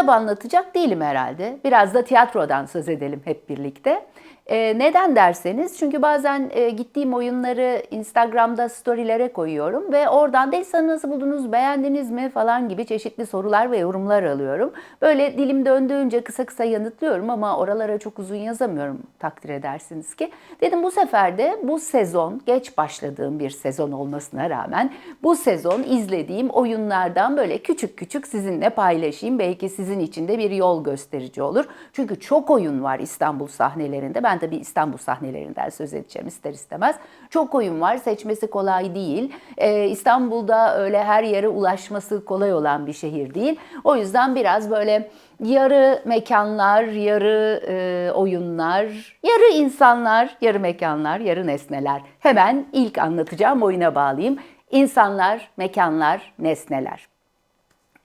kitap anlatacak değilim herhalde. Biraz da tiyatrodan söz edelim hep birlikte. E, neden derseniz çünkü bazen e, gittiğim oyunları Instagram'da storylere koyuyorum ve oradan Delisa'nı nasıl buldunuz, beğendiniz mi falan gibi çeşitli sorular ve yorumlar alıyorum. Böyle dilim döndüğünce kısa kısa yanıtlıyorum ama oralara çok uzun yazamıyorum takdir edersiniz ki. Dedim bu sefer de bu sezon geç başladığım bir sezon olmasına rağmen bu sezon izlediğim oyunlardan böyle küçük küçük sizinle paylaşayım. Belki sizin için de bir yol gösterici olur. Çünkü çok oyun var İstanbul sahnelerinde. Ben tabii İstanbul sahnelerinden söz edeceğim ister istemez. Çok oyun var, seçmesi kolay değil. Ee, İstanbul'da öyle her yere ulaşması kolay olan bir şehir değil. O yüzden biraz böyle yarı mekanlar, yarı e, oyunlar, yarı insanlar, yarı mekanlar, yarı nesneler. Hemen ilk anlatacağım oyuna bağlayayım. İnsanlar, mekanlar, nesneler.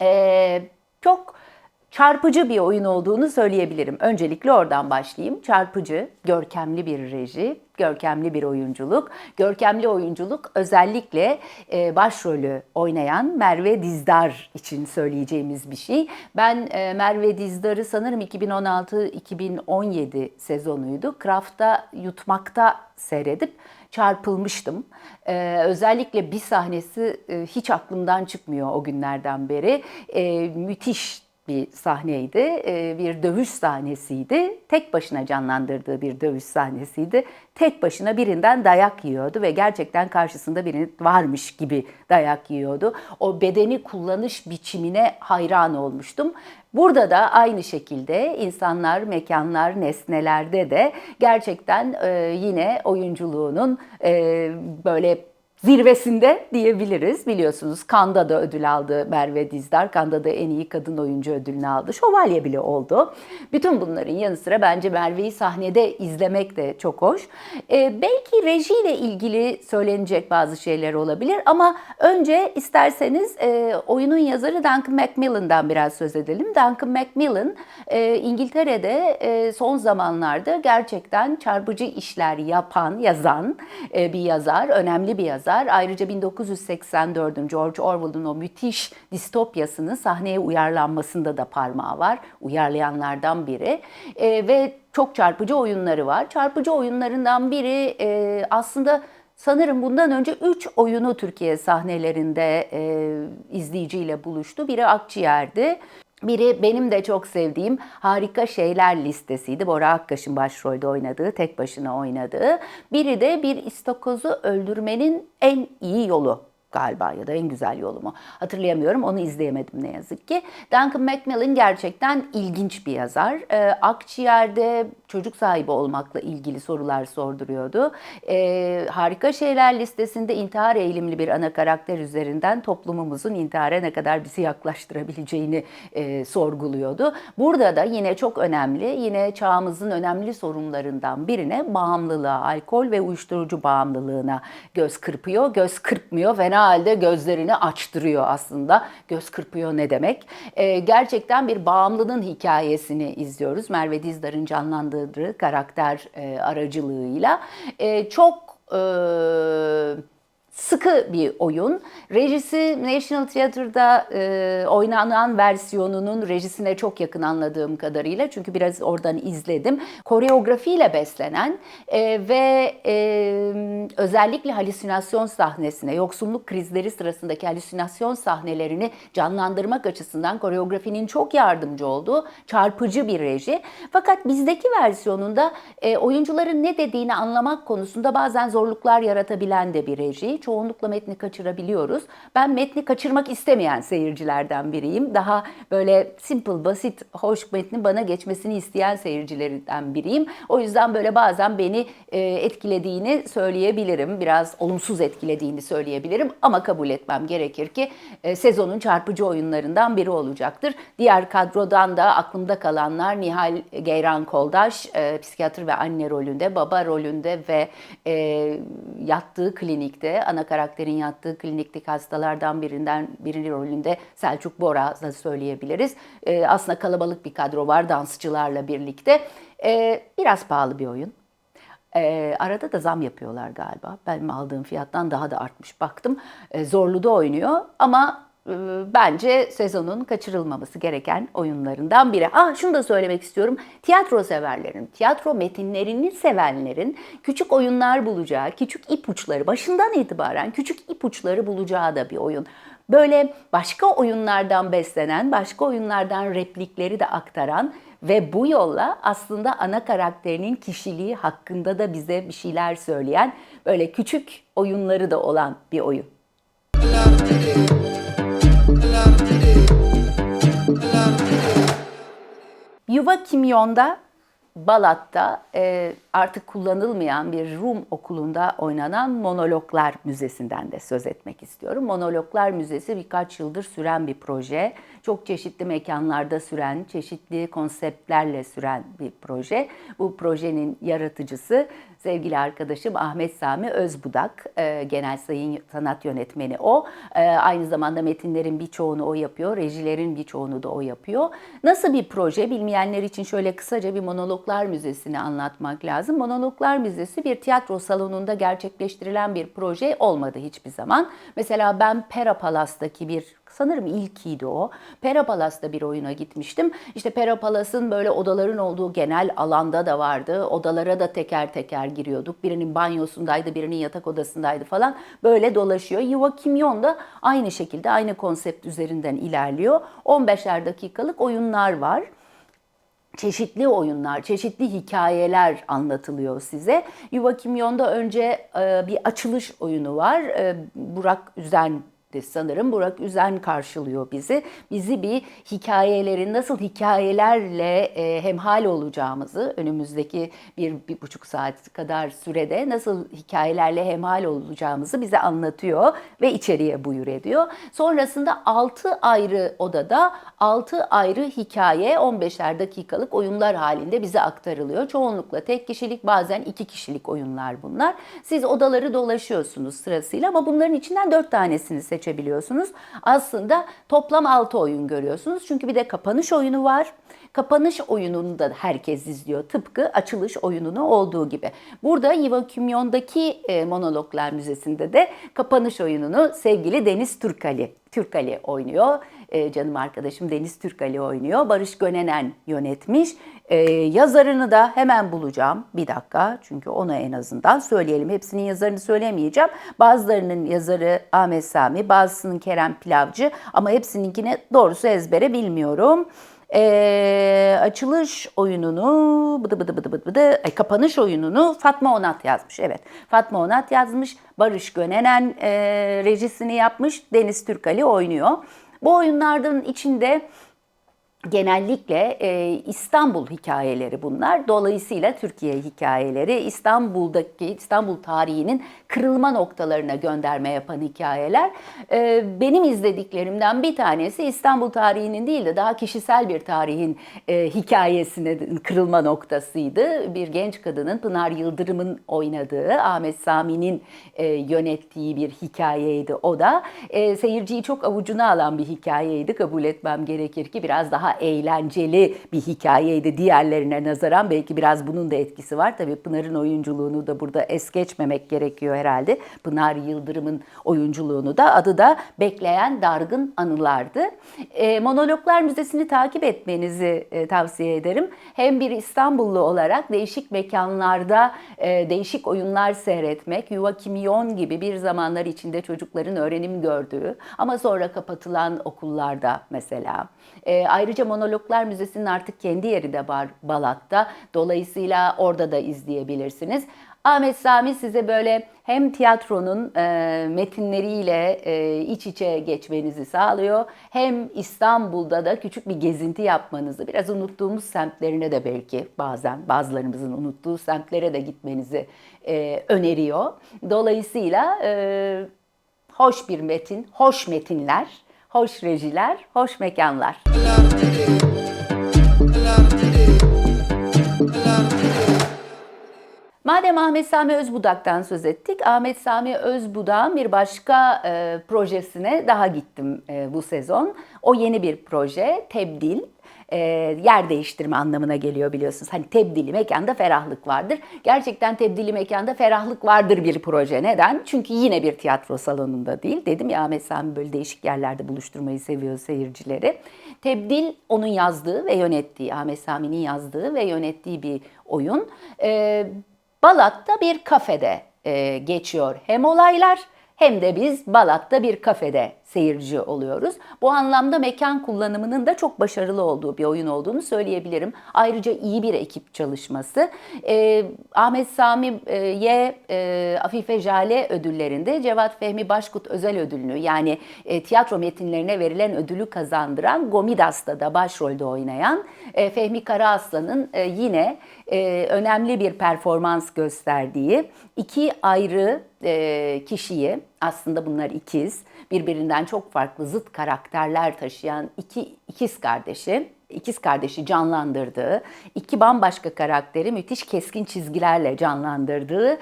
Ee, çok çarpıcı bir oyun olduğunu söyleyebilirim. Öncelikle oradan başlayayım. Çarpıcı, görkemli bir reji, görkemli bir oyunculuk. Görkemli oyunculuk özellikle e, başrolü oynayan Merve Dizdar için söyleyeceğimiz bir şey. Ben e, Merve Dizdar'ı sanırım 2016-2017 sezonuydu. Craft'ta yutmakta seyredip çarpılmıştım. Ee, özellikle bir sahnesi e, hiç aklımdan çıkmıyor o günlerden beri. E, müthiş bir sahneydi. Ee, bir dövüş sahnesiydi. Tek başına canlandırdığı bir dövüş sahnesiydi. Tek başına birinden dayak yiyordu ve gerçekten karşısında biri varmış gibi dayak yiyordu. O bedeni kullanış biçimine hayran olmuştum. Burada da aynı şekilde insanlar, mekanlar, nesnelerde de gerçekten e, yine oyunculuğunun e, böyle zirvesinde diyebiliriz. Biliyorsunuz Kanda da ödül aldı Merve Dizdar. Kanda da en iyi kadın oyuncu ödülünü aldı. Şövalye bile oldu. Bütün bunların yanı sıra bence Merve'yi sahnede izlemek de çok hoş. Ee, belki rejiyle ilgili söylenecek bazı şeyler olabilir ama önce isterseniz e, oyunun yazarı Duncan Macmillan'dan biraz söz edelim. Duncan Macmillan e, İngiltere'de e, son zamanlarda gerçekten çarpıcı işler yapan, yazan e, bir yazar, önemli bir yazar yazar. Ayrıca 1984'ün George Orwell'ın o müthiş distopyasının sahneye uyarlanmasında da parmağı var. Uyarlayanlardan biri. E, ve çok çarpıcı oyunları var. Çarpıcı oyunlarından biri e, aslında sanırım bundan önce 3 oyunu Türkiye sahnelerinde e, izleyiciyle buluştu. Biri Akciğer'di. Biri benim de çok sevdiğim Harika Şeyler listesiydi. Bora Akkaş'ın başrolde oynadığı, tek başına oynadığı. Biri de bir istokozu öldürmenin en iyi yolu galiba ya da en güzel yolu mu hatırlayamıyorum onu izleyemedim ne yazık ki. Duncan Macmillan gerçekten ilginç bir yazar. Ee, Akciğer'de çocuk sahibi olmakla ilgili sorular sorduruyordu. Ee, harika şeyler listesinde intihar eğilimli bir ana karakter üzerinden toplumumuzun intihara ne kadar bizi yaklaştırabileceğini e, sorguluyordu. Burada da yine çok önemli, yine çağımızın önemli sorunlarından birine bağımlılığa, alkol ve uyuşturucu bağımlılığına göz kırpıyor. Göz kırpmıyor, fena halde gözlerini açtırıyor aslında. Göz kırpıyor ne demek? E, gerçekten bir bağımlının hikayesini izliyoruz. Merve Dizdar'ın canlandırdığı karakter e, aracılığıyla. E, çok... E, sıkı bir oyun. Rejisi National Theatre'da e, oynanan versiyonunun rejisine çok yakın anladığım kadarıyla. Çünkü biraz oradan izledim. Koreografiyle beslenen e, ve e, özellikle halüsinasyon sahnesine, yoksulluk krizleri sırasındaki halüsinasyon sahnelerini canlandırmak açısından koreografinin çok yardımcı olduğu çarpıcı bir reji. Fakat bizdeki versiyonunda e, oyuncuların ne dediğini anlamak konusunda bazen zorluklar yaratabilen de bir reji çoğunlukla metni kaçırabiliyoruz. Ben metni kaçırmak istemeyen seyircilerden biriyim. Daha böyle simple, basit, hoş metni bana geçmesini isteyen seyircilerden biriyim. O yüzden böyle bazen beni e, etkilediğini söyleyebilirim. Biraz olumsuz etkilediğini söyleyebilirim ama kabul etmem gerekir ki e, sezonun çarpıcı oyunlarından biri olacaktır. Diğer kadrodan da aklımda kalanlar Nihal Geyran Koldaş, e, psikiyatr ve anne rolünde, baba rolünde ve yattığı klinikte ana karakterin yattığı klinikteki hastalardan birinden birinin rolünde Selçuk Bora da söyleyebiliriz. E, aslında kalabalık bir kadro var dansçılarla birlikte. E, biraz pahalı bir oyun. E, arada da zam yapıyorlar galiba. Benim aldığım fiyattan daha da artmış baktım. E, zorlu da oynuyor ama bence sezonun kaçırılmaması gereken oyunlarından biri. Ah şunu da söylemek istiyorum. Tiyatro severlerin, tiyatro metinlerini sevenlerin küçük oyunlar bulacağı, küçük ipuçları, başından itibaren küçük ipuçları bulacağı da bir oyun. Böyle başka oyunlardan beslenen, başka oyunlardan replikleri de aktaran ve bu yolla aslında ana karakterinin kişiliği hakkında da bize bir şeyler söyleyen böyle küçük oyunları da olan bir oyun. Yuva Kimyon'da Balat'ta e, artık kullanılmayan bir Rum okulunda oynanan Monologlar Müzesi'nden de söz etmek istiyorum. Monologlar Müzesi birkaç yıldır süren bir proje. Çok çeşitli mekanlarda süren, çeşitli konseptlerle süren bir proje. Bu projenin yaratıcısı sevgili arkadaşım Ahmet Sami Özbudak, e, genel sayın sanat yönetmeni o. E, aynı zamanda metinlerin birçoğunu o yapıyor, rejilerin birçoğunu da o yapıyor. Nasıl bir proje? Bilmeyenler için şöyle kısaca bir Monologlar Müzesi'ni anlatmak lazım. Monologlar Müzesi bir tiyatro salonunda gerçekleştirilen bir proje olmadı hiçbir zaman. Mesela ben Pera Palas'taki bir sanırım ilkiydi o. Pera Palas'ta bir oyuna gitmiştim. İşte Pera Palas'ın böyle odaların olduğu genel alanda da vardı. Odalara da teker teker giriyorduk. Birinin banyosundaydı, birinin yatak odasındaydı falan. Böyle dolaşıyor. Yuva Kimyon da aynı şekilde aynı konsept üzerinden ilerliyor. 15'er dakikalık oyunlar var çeşitli oyunlar, çeşitli hikayeler anlatılıyor size. Yuva Kimyon'da önce e, bir açılış oyunu var. E, Burak Üzen sanırım. Burak Üzen karşılıyor bizi. Bizi bir hikayelerin nasıl hikayelerle e, hemhal olacağımızı önümüzdeki bir, bir buçuk saat kadar sürede nasıl hikayelerle hemhal olacağımızı bize anlatıyor ve içeriye buyur ediyor. Sonrasında 6 ayrı odada 6 ayrı hikaye 15'er dakikalık oyunlar halinde bize aktarılıyor. Çoğunlukla tek kişilik bazen iki kişilik oyunlar bunlar. Siz odaları dolaşıyorsunuz sırasıyla ama bunların içinden 4 tanesini seçiyorsunuz seçebiliyorsunuz. Aslında toplam 6 oyun görüyorsunuz. Çünkü bir de kapanış oyunu var. Kapanış oyununu da herkes izliyor. Tıpkı açılış oyununu olduğu gibi. Burada Yiva Kümyon'daki e, Monologlar Müzesi'nde de kapanış oyununu sevgili Deniz Türkali, Türkali oynuyor. E, canım arkadaşım Deniz Türkali oynuyor. Barış Gönenen yönetmiş. E, yazarını da hemen bulacağım. Bir dakika çünkü onu en azından söyleyelim. Hepsinin yazarını söylemeyeceğim. Bazılarının yazarı Ahmet Sami, bazısının Kerem Pilavcı ama hepsininkine doğrusu ezbere bilmiyorum. E, açılış oyununu, bıdı bıdı bıdı bıdı bıdı, ay, kapanış oyununu Fatma Onat yazmış. Evet, Fatma Onat yazmış. Barış Gönenen e, rejisini yapmış. Deniz Türkali oynuyor. Bu oyunlardan içinde genellikle e, İstanbul hikayeleri bunlar. Dolayısıyla Türkiye hikayeleri İstanbul'daki İstanbul tarihinin kırılma noktalarına gönderme yapan hikayeler. E, benim izlediklerimden bir tanesi İstanbul tarihinin değil de daha kişisel bir tarihin e, hikayesine kırılma noktasıydı. Bir genç kadının Pınar Yıldırım'ın oynadığı, Ahmet Sami'nin e, yönettiği bir hikayeydi o da. E, seyirciyi çok avucuna alan bir hikayeydi kabul etmem gerekir ki biraz daha eğlenceli bir hikayeydi diğerlerine nazaran. Belki biraz bunun da etkisi var. Tabii Pınar'ın oyunculuğunu da burada es geçmemek gerekiyor herhalde. Pınar Yıldırım'ın oyunculuğunu da adı da Bekleyen Dargın Anılardı. E, Monologlar Müzesi'ni takip etmenizi e, tavsiye ederim. Hem bir İstanbullu olarak değişik mekanlarda e, değişik oyunlar seyretmek, Yuva Kimyon gibi bir zamanlar içinde çocukların öğrenim gördüğü ama sonra kapatılan okullarda mesela. E, ayrıca Monologlar Müzesi'nin artık kendi yeri de var Balat'ta. Dolayısıyla orada da izleyebilirsiniz. Ahmet Sami size böyle hem tiyatronun e, metinleriyle e, iç içe geçmenizi sağlıyor. Hem İstanbul'da da küçük bir gezinti yapmanızı, biraz unuttuğumuz semtlerine de belki bazen bazılarımızın unuttuğu semtlere de gitmenizi e, öneriyor. Dolayısıyla e, hoş bir metin, hoş metinler, hoş rejiler, hoş mekanlar. Madem Ahmet Sami Özbudak'tan söz ettik, Ahmet Sami Özbudak'ın bir başka e, projesine daha gittim e, bu sezon. O yeni bir proje, Tebdil. E, yer değiştirme anlamına geliyor biliyorsunuz. Hani tebdili mekanda ferahlık vardır. Gerçekten tebdili mekanda ferahlık vardır bir proje. Neden? Çünkü yine bir tiyatro salonunda değil. Dedim ya Ahmet Sami böyle değişik yerlerde buluşturmayı seviyor seyircileri. Tebdil onun yazdığı ve yönettiği, Ahmet Sami'nin yazdığı ve yönettiği bir oyun. E, Balat'ta bir kafede e, geçiyor hem olaylar hem de biz Balat'ta bir kafede seyirci oluyoruz. Bu anlamda mekan kullanımının da çok başarılı olduğu bir oyun olduğunu söyleyebilirim. Ayrıca iyi bir ekip çalışması. Ee, Ahmet Sami'ye e, Afife Jale ödüllerinde Cevat Fehmi Başkut özel ödülünü yani e, tiyatro metinlerine verilen ödülü kazandıran Gomidas'ta da başrolde oynayan e, Fehmi Karaaslan'ın e, yine e, önemli bir performans gösterdiği iki ayrı e, kişiyi aslında bunlar ikiz. Birbirinden çok farklı zıt karakterler taşıyan iki ikiz kardeşi. İkiz kardeşi canlandırdığı, iki bambaşka karakteri müthiş keskin çizgilerle canlandırdığı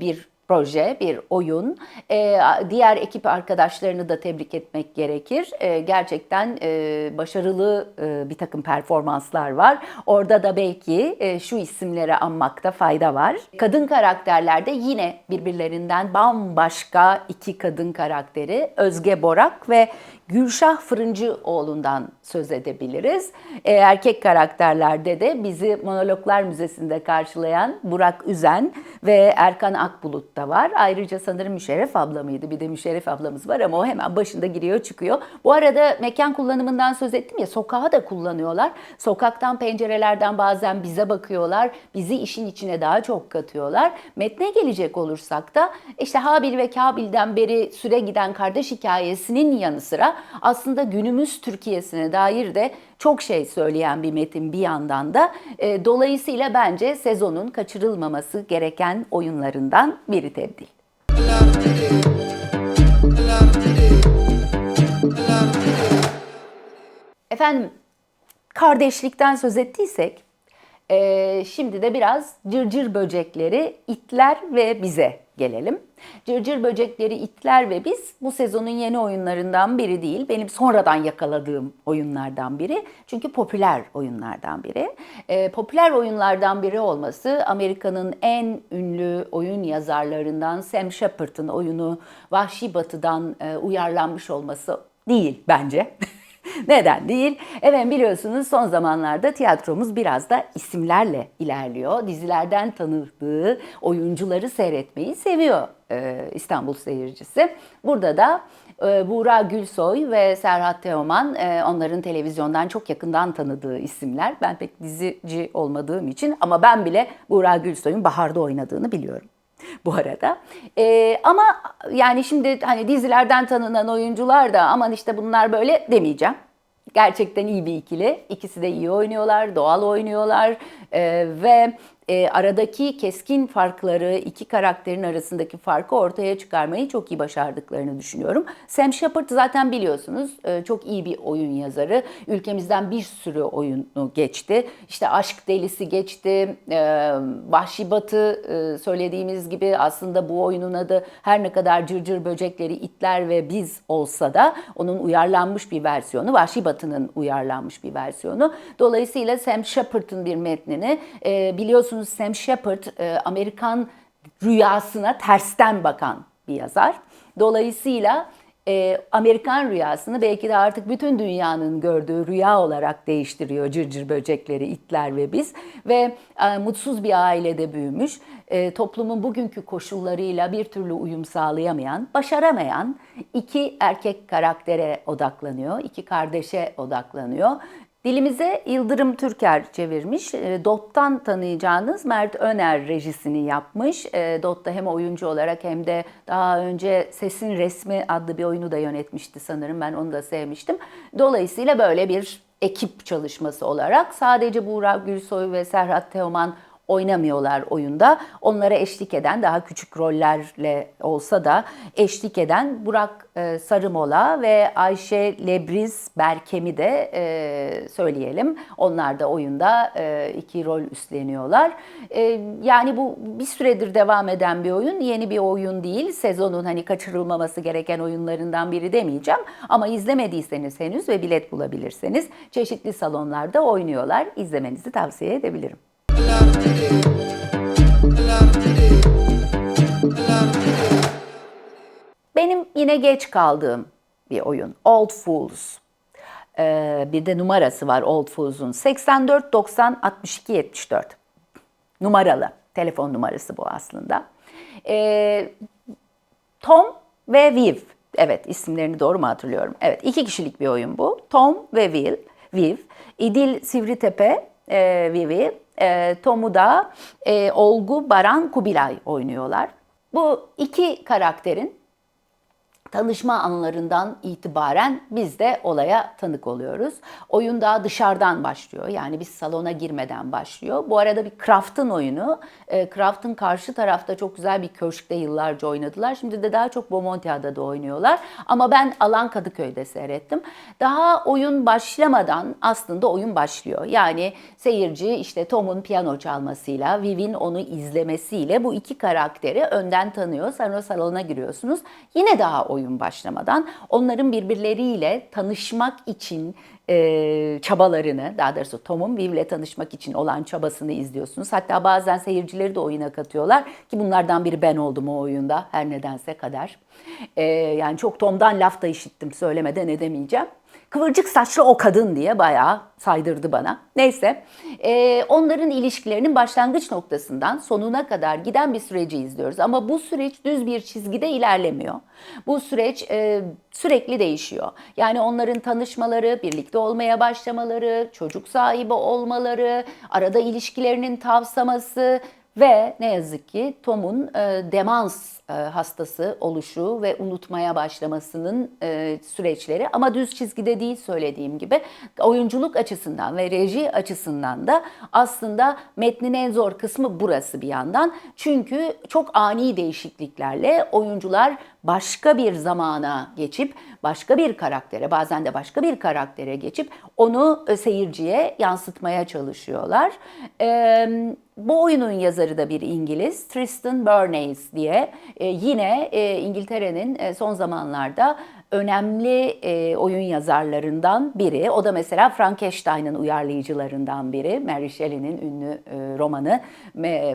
bir proje, bir oyun. Ee, diğer ekip arkadaşlarını da tebrik etmek gerekir. Ee, gerçekten e, başarılı e, bir takım performanslar var. Orada da belki e, şu isimleri anmakta fayda var. Kadın karakterlerde yine birbirlerinden bambaşka iki kadın karakteri Özge Borak ve Gülşah Fırıncıoğlu'ndan söz edebiliriz. E, erkek karakterlerde de bizi Monologlar Müzesi'nde karşılayan Burak Üzen ve Erkan Akbulut da var. Ayrıca sanırım Müşerref abla mıydı? Bir de Müşerref ablamız var ama o hemen başında giriyor çıkıyor. Bu arada mekan kullanımından söz ettim ya sokağı da kullanıyorlar. Sokaktan pencerelerden bazen bize bakıyorlar. Bizi işin içine daha çok katıyorlar. Metne gelecek olursak da işte Habil ve Kabil'den beri süre giden kardeş hikayesinin yanı sıra aslında günümüz Türkiye'sine dair de çok şey söyleyen bir metin bir yandan da. E, dolayısıyla bence sezonun kaçırılmaması gereken oyunlarından biri tebdil. Efendim kardeşlikten söz ettiysek e, şimdi de biraz cırcır böcekleri, itler ve bize gelelim. Cırcır Böcekleri, İtler ve Biz bu sezonun yeni oyunlarından biri değil. Benim sonradan yakaladığım oyunlardan biri. Çünkü popüler oyunlardan biri. E, popüler oyunlardan biri olması Amerika'nın en ünlü oyun yazarlarından Sam Shepard'ın oyunu Vahşi Batı'dan e, uyarlanmış olması değil bence. Neden değil? Evet biliyorsunuz son zamanlarda tiyatromuz biraz da isimlerle ilerliyor. Dizilerden tanıdığı oyuncuları seyretmeyi seviyor e, İstanbul seyircisi. Burada da e, Buğra Gülsoy ve Serhat Teoman e, onların televizyondan çok yakından tanıdığı isimler. Ben pek dizici olmadığım için ama ben bile Buğra Gülsoy'un Bahar'da oynadığını biliyorum bu arada. Ee, ama yani şimdi hani dizilerden tanınan oyuncular da aman işte bunlar böyle demeyeceğim. Gerçekten iyi bir ikili. İkisi de iyi oynuyorlar, doğal oynuyorlar ee, ve e, aradaki keskin farkları, iki karakterin arasındaki farkı ortaya çıkarmayı çok iyi başardıklarını düşünüyorum. Sam Shepard zaten biliyorsunuz e, çok iyi bir oyun yazarı. Ülkemizden bir sürü oyunu geçti. İşte Aşk Delisi geçti, e, Vahşi Batı e, söylediğimiz gibi aslında bu oyunun adı her ne kadar Cırcır Böcekleri, İtler ve Biz olsa da onun uyarlanmış bir versiyonu, Vahşi Batı'nın uyarlanmış bir versiyonu. Dolayısıyla Sam Shepard'ın bir metnini e, biliyorsunuz biliyorsunuz Sam Shepard e, Amerikan rüyasına tersten bakan bir yazar. Dolayısıyla e, Amerikan rüyasını belki de artık bütün dünyanın gördüğü rüya olarak değiştiriyor cırcır böcekleri, itler ve biz. Ve e, mutsuz bir ailede büyümüş, toplumun bugünkü koşullarıyla bir türlü uyum sağlayamayan, başaramayan iki erkek karaktere odaklanıyor, iki kardeşe odaklanıyor. Dilimize Yıldırım Türker çevirmiş. E, Dot'tan tanıyacağınız Mert Öner rejisini yapmış. E, Dot'ta hem oyuncu olarak hem de daha önce Sesin Resmi adlı bir oyunu da yönetmişti sanırım. Ben onu da sevmiştim. Dolayısıyla böyle bir ekip çalışması olarak sadece Buğra Gülsoy ve Serhat Teoman oynamıyorlar oyunda. Onlara eşlik eden daha küçük rollerle olsa da eşlik eden Burak e, Sarımola ve Ayşe Lebriz Berkem'i de e, söyleyelim. Onlar da oyunda e, iki rol üstleniyorlar. Yani bu bir süredir devam eden bir oyun. Yeni bir oyun değil. Sezonun hani kaçırılmaması gereken oyunlarından biri demeyeceğim. Ama izlemediyseniz henüz ve bilet bulabilirseniz çeşitli salonlarda oynuyorlar. İzlemenizi tavsiye edebilirim. Benim yine geç kaldığım bir oyun. Old Fools. Ee, bir de numarası var Old Fools'un. 84 90 62 74. Numaralı. Telefon numarası bu aslında. Ee, Tom ve Viv. Evet isimlerini doğru mu hatırlıyorum? Evet iki kişilik bir oyun bu. Tom ve Viv. Viv. İdil Sivritepe e, Vivi. E, Tom'u e, Olgu Baran Kubilay oynuyorlar. Bu iki karakterin tanışma anlarından itibaren biz de olaya tanık oluyoruz. Oyun daha dışarıdan başlıyor. Yani biz salona girmeden başlıyor. Bu arada bir Craft'ın oyunu. E, karşı tarafta çok güzel bir köşkte yıllarca oynadılar. Şimdi de daha çok Bomontia'da da oynuyorlar. Ama ben Alan Kadıköy'de seyrettim. Daha oyun başlamadan aslında oyun başlıyor. Yani seyirci işte Tom'un piyano çalmasıyla, Viv'in onu izlemesiyle bu iki karakteri önden tanıyor. Sonra salona giriyorsunuz. Yine daha oyun oyun başlamadan onların birbirleriyle tanışmak için e, çabalarını, daha doğrusu Tom'un Viv'le tanışmak için olan çabasını izliyorsunuz. Hatta bazen seyircileri de oyuna katıyorlar ki bunlardan biri ben oldum o oyunda her nedense kadar. E, yani çok Tom'dan laf da işittim söylemeden edemeyeceğim. Kıvırcık saçlı o kadın diye bayağı saydırdı bana. Neyse e, onların ilişkilerinin başlangıç noktasından sonuna kadar giden bir süreci izliyoruz. Ama bu süreç düz bir çizgide ilerlemiyor. Bu süreç e, sürekli değişiyor. Yani onların tanışmaları, birlikte olmaya başlamaları, çocuk sahibi olmaları, arada ilişkilerinin tavsaması, ve ne yazık ki Tom'un e, demans hastası oluşu ve unutmaya başlamasının e, süreçleri ama düz çizgide değil söylediğim gibi oyunculuk açısından ve reji açısından da aslında metnin en zor kısmı burası bir yandan. Çünkü çok ani değişikliklerle oyuncular başka bir zamana geçip başka bir karaktere bazen de başka bir karaktere geçip onu e, seyirciye yansıtmaya çalışıyorlar. Ee, bu oyunun yazarı da bir İngiliz, Tristan Bernays diye. E, yine e, İngiltere'nin e, son zamanlarda önemli e, oyun yazarlarından biri. O da mesela Frankenstein'ın uyarlayıcılarından biri. Mary Shelley'nin ünlü e, romanı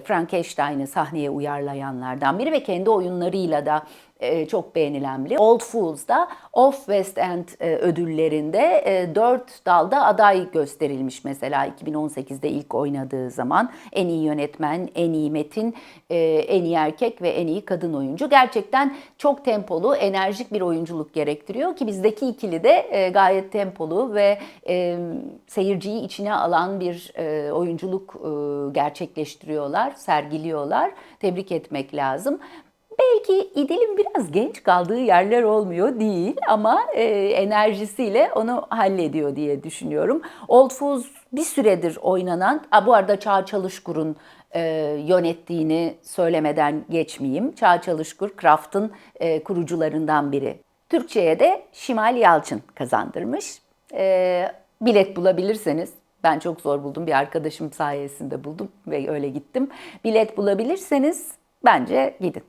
Frankenstein'ı sahneye uyarlayanlardan biri ve kendi oyunlarıyla da e, çok beğenilen biri. Old Fools'da Off West End e, ödüllerinde e, 4 dalda aday gösterilmiş mesela 2018'de ilk oynadığı zaman. En iyi yönetmen, en iyi metin, e, en iyi erkek ve en iyi kadın oyuncu. Gerçekten çok tempolu, enerjik bir oyunculuk gerektiriyor ki bizdeki ikili de gayet tempolu ve seyirciyi içine alan bir oyunculuk gerçekleştiriyorlar, sergiliyorlar. Tebrik etmek lazım. Belki İdil'in biraz genç kaldığı yerler olmuyor değil ama e, enerjisiyle onu hallediyor diye düşünüyorum. Old Fools bir süredir oynanan, a, bu arada Çağ Çalışkur'un e, yönettiğini söylemeden geçmeyeyim. Çağ Çalışkur, Kraft'ın e, kurucularından biri. Türkçe'ye de Şimal Yalçın kazandırmış. E, bilet bulabilirseniz ben çok zor buldum. Bir arkadaşım sayesinde buldum ve öyle gittim. Bilet bulabilirseniz Bence gidin.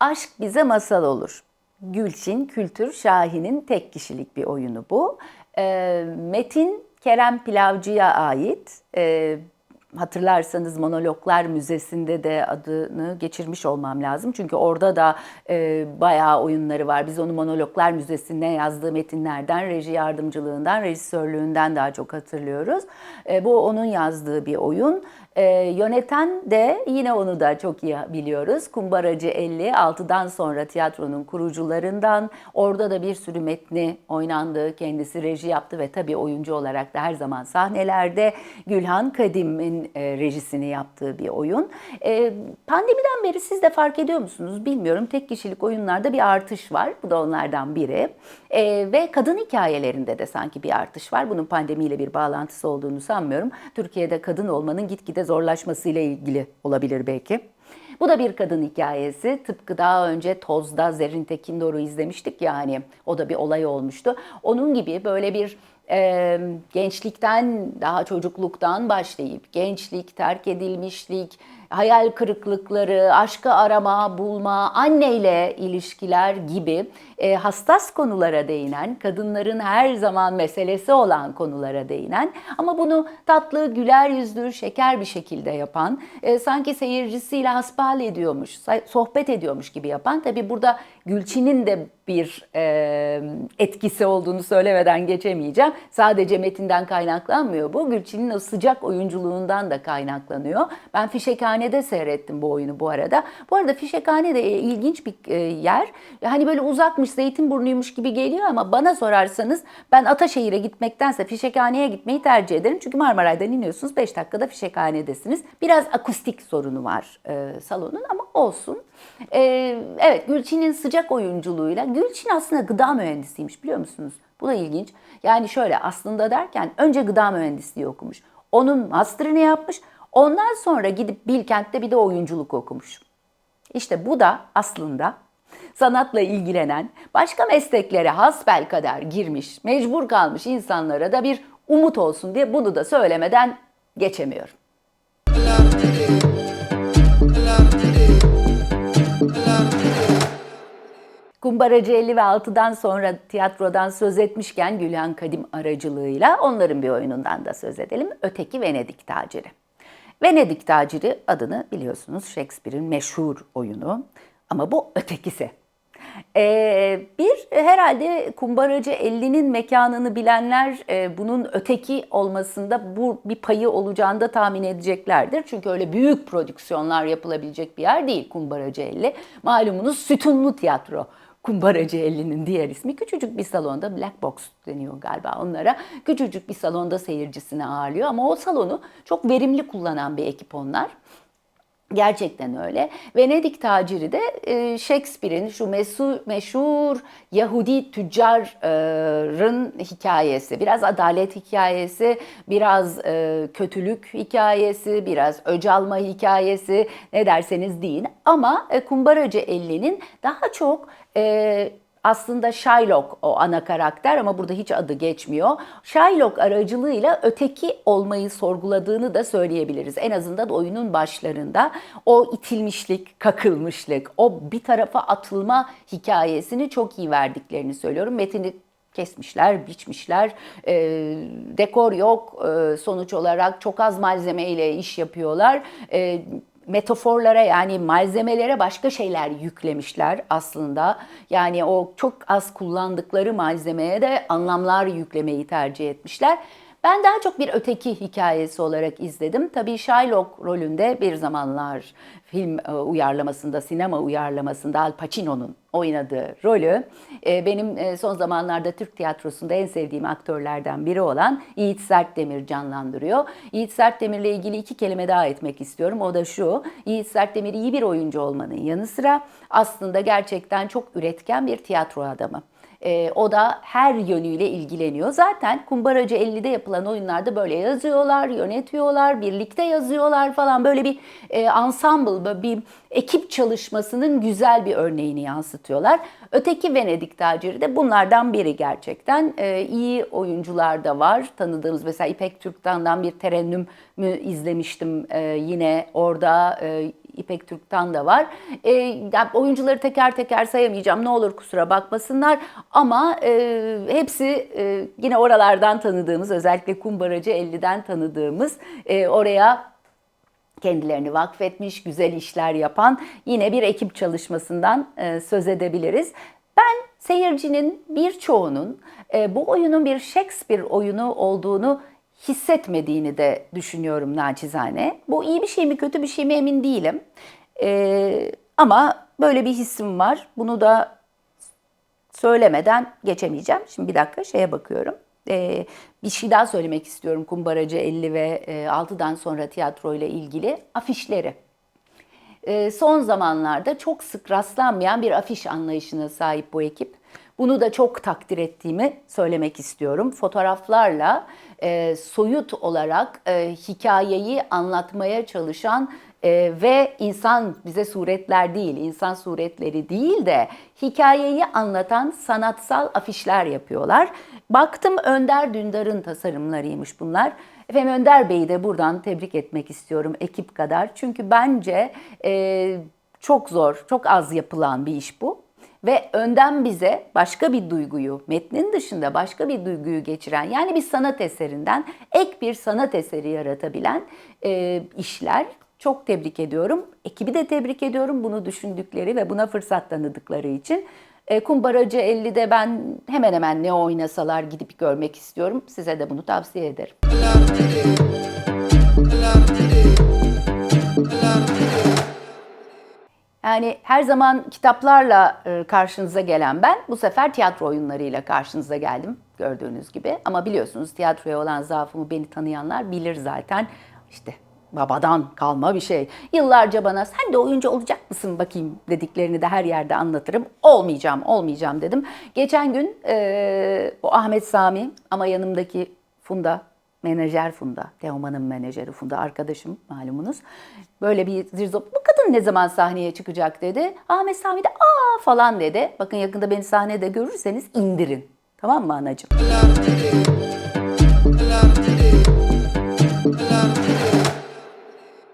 Aşk bize masal olur. Gülçin Kültür Şahin'in tek kişilik bir oyunu bu. E, Metin Kerem Pilavcı'ya ait. E, hatırlarsanız Monologlar Müzesi'nde de adını geçirmiş olmam lazım. Çünkü orada da e, bayağı oyunları var. Biz onu Monologlar Müzesi'ne yazdığı metinlerden, reji yardımcılığından, rejisörlüğünden daha çok hatırlıyoruz. E, bu onun yazdığı bir oyun. E, yöneten de yine onu da çok iyi biliyoruz. Kumbaracı 56'dan sonra tiyatronun kurucularından. Orada da bir sürü metni oynandı. Kendisi reji yaptı ve tabii oyuncu olarak da her zaman sahnelerde. Gülhan Kadim'in e, rejisini yaptığı bir oyun. E, pandemiden beri siz de fark ediyor musunuz bilmiyorum. Tek kişilik oyunlarda bir artış var. Bu da onlardan biri. E, ve kadın hikayelerinde de sanki bir artış var. Bunun pandemiyle bir bağlantısı olduğunu sanmıyorum. Türkiye'de kadın olmanın gitgide zorlaşmasıyla ilgili olabilir belki. Bu da bir kadın hikayesi. Tıpkı daha önce Toz'da Zerrin Tekindor'u izlemiştik ya hani o da bir olay olmuştu. Onun gibi böyle bir e, gençlikten daha çocukluktan başlayıp gençlik, terk edilmişlik, hayal kırıklıkları, aşkı arama, bulma, anneyle ilişkiler gibi e, hassas konulara değinen, kadınların her zaman meselesi olan konulara değinen ama bunu tatlı, güler yüzlü, şeker bir şekilde yapan, e, sanki seyircisiyle hasbihal ediyormuş, sohbet ediyormuş gibi yapan. Tabi burada Gülçin'in de bir e, etkisi olduğunu söylemeden geçemeyeceğim. Sadece metinden kaynaklanmıyor bu. Gülçin'in o sıcak oyunculuğundan da kaynaklanıyor. Ben Fişekhane'de seyrettim bu oyunu bu arada. Bu arada Fişekhane de ilginç bir e, yer. Hani böyle uzakmış, Zeytinburnu'ymuş gibi geliyor ama bana sorarsanız ben Ataşehir'e gitmektense Fişekhane'ye gitmeyi tercih ederim. Çünkü Marmaray'dan iniyorsunuz 5 dakikada Fişekhane'desiniz. Biraz akustik sorunu var e, salonun ama olsun. E, evet Gülçin'in sıcak oyunculuğuyla Gülçin aslında gıda mühendisiymiş biliyor musunuz? Bu da ilginç. Yani şöyle aslında derken önce gıda mühendisliği okumuş. Onun master'ını yapmış. Ondan sonra gidip Bilkent'te bir de oyunculuk okumuş. İşte bu da aslında sanatla ilgilenen, başka mesleklere hasbel kadar girmiş, mecbur kalmış insanlara da bir umut olsun diye bunu da söylemeden geçemiyorum. Kumbaracı 50 ve 6'dan sonra tiyatrodan söz etmişken Gülhan Kadim aracılığıyla onların bir oyunundan da söz edelim. Öteki Venedik Taciri. Venedik Taciri adını biliyorsunuz Shakespeare'in meşhur oyunu ama bu ötekisi. Ee, bir herhalde Kumbaracı 50'nin mekanını bilenler e, bunun öteki olmasında bu bir payı olacağını da tahmin edeceklerdir. Çünkü öyle büyük prodüksiyonlar yapılabilecek bir yer değil Kumbaracı 50. Malumunuz sütunlu tiyatro. Kumbaracı 50'nin diğer ismi küçücük bir salonda Black Box deniyor galiba onlara. Küçücük bir salonda seyircisini ağırlıyor ama o salonu çok verimli kullanan bir ekip onlar. Gerçekten öyle. Venedik taciri de e, Shakespeare'in şu meşhur, meşhur Yahudi tüccarın hikayesi. Biraz adalet hikayesi, biraz e, kötülük hikayesi, biraz öcalma hikayesi ne derseniz deyin. Ama e, Kumbaracı 50'nin daha çok aslında Shylock o ana karakter ama burada hiç adı geçmiyor. Shylock aracılığıyla öteki olmayı sorguladığını da söyleyebiliriz. En azından oyunun başlarında o itilmişlik, kakılmışlık, o bir tarafa atılma hikayesini çok iyi verdiklerini söylüyorum. Metini kesmişler, biçmişler, e, dekor yok, e, sonuç olarak çok az malzemeyle iş yapıyorlar. E, metaforlara yani malzemelere başka şeyler yüklemişler aslında. Yani o çok az kullandıkları malzemeye de anlamlar yüklemeyi tercih etmişler. Ben daha çok bir öteki hikayesi olarak izledim. Tabii Shylock rolünde bir zamanlar film e, uyarlamasında, sinema uyarlamasında Al Pacino'nun oynadığı rolü e, benim e, son zamanlarda Türk tiyatrosunda en sevdiğim aktörlerden biri olan Yiğit Sertdemir canlandırıyor. Yiğit Sertdemir'le ilgili iki kelime daha etmek istiyorum. O da şu, Yiğit Sertdemir iyi bir oyuncu olmanın yanı sıra aslında gerçekten çok üretken bir tiyatro adamı. E, o da her yönüyle ilgileniyor. Zaten Kumbaracı 50'de yapılan oyunlarda böyle yazıyorlar, yönetiyorlar, birlikte yazıyorlar falan. Böyle bir e, ensemble, bir ekip çalışmasının güzel bir örneğini yansıtıyorlar. Öteki Venedik taciri de bunlardan biri gerçekten. E, iyi oyuncular da var. Tanıdığımız mesela İpek Türktan'dan bir terennüm izlemiştim e, yine orada. E, İpek Türk'tan da var. E, yani oyuncuları teker teker sayamayacağım ne olur kusura bakmasınlar ama e, hepsi e, yine oralardan tanıdığımız özellikle Kumbaracı 50'den tanıdığımız e, oraya kendilerini vakfetmiş, güzel işler yapan yine bir ekip çalışmasından e, söz edebiliriz. Ben seyircinin birçoğunun e, bu oyunun bir Shakespeare oyunu olduğunu hissetmediğini de düşünüyorum naçizane. Bu iyi bir şey mi kötü bir şey mi emin değilim. Ee, ama böyle bir hissim var. Bunu da söylemeden geçemeyeceğim. Şimdi bir dakika şeye bakıyorum. e, bir şey daha söylemek istiyorum Kumbaracı 50 ve e, 6'dan sonra tiyatro ile ilgili afişleri. E, son zamanlarda çok sık rastlanmayan bir afiş anlayışına sahip bu ekip. Bunu da çok takdir ettiğimi söylemek istiyorum. Fotoğraflarla e, soyut olarak e, hikayeyi anlatmaya çalışan e, ve insan bize suretler değil, insan suretleri değil de hikayeyi anlatan sanatsal afişler yapıyorlar. Baktım Önder Dündar'ın tasarımlarıymış bunlar. Efendim Önder Bey'i de buradan tebrik etmek istiyorum ekip kadar. Çünkü bence e, çok zor, çok az yapılan bir iş bu. Ve önden bize başka bir duyguyu, metnin dışında başka bir duyguyu geçiren, yani bir sanat eserinden ek bir sanat eseri yaratabilen e, işler. Çok tebrik ediyorum. Ekibi de tebrik ediyorum bunu düşündükleri ve buna fırsat tanıdıkları için. E, Kumbaracı 50'de ben hemen hemen ne oynasalar gidip görmek istiyorum. Size de bunu tavsiye ederim. Yani her zaman kitaplarla e, karşınıza gelen ben bu sefer tiyatro oyunlarıyla karşınıza geldim gördüğünüz gibi. Ama biliyorsunuz tiyatroya olan zaafımı beni tanıyanlar bilir zaten. İşte babadan kalma bir şey. Yıllarca bana sen de oyuncu olacak mısın bakayım dediklerini de her yerde anlatırım. Olmayacağım, olmayacağım dedim. Geçen gün e, o Ahmet Sami ama yanımdaki Funda menajer Funda, Teoman'ın menajeri Funda arkadaşım malumunuz. Böyle bir zirzop, bu kadın ne zaman sahneye çıkacak dedi. Ahmet Sami de aa falan dedi. Bakın yakında beni sahnede görürseniz indirin. Tamam mı anacığım?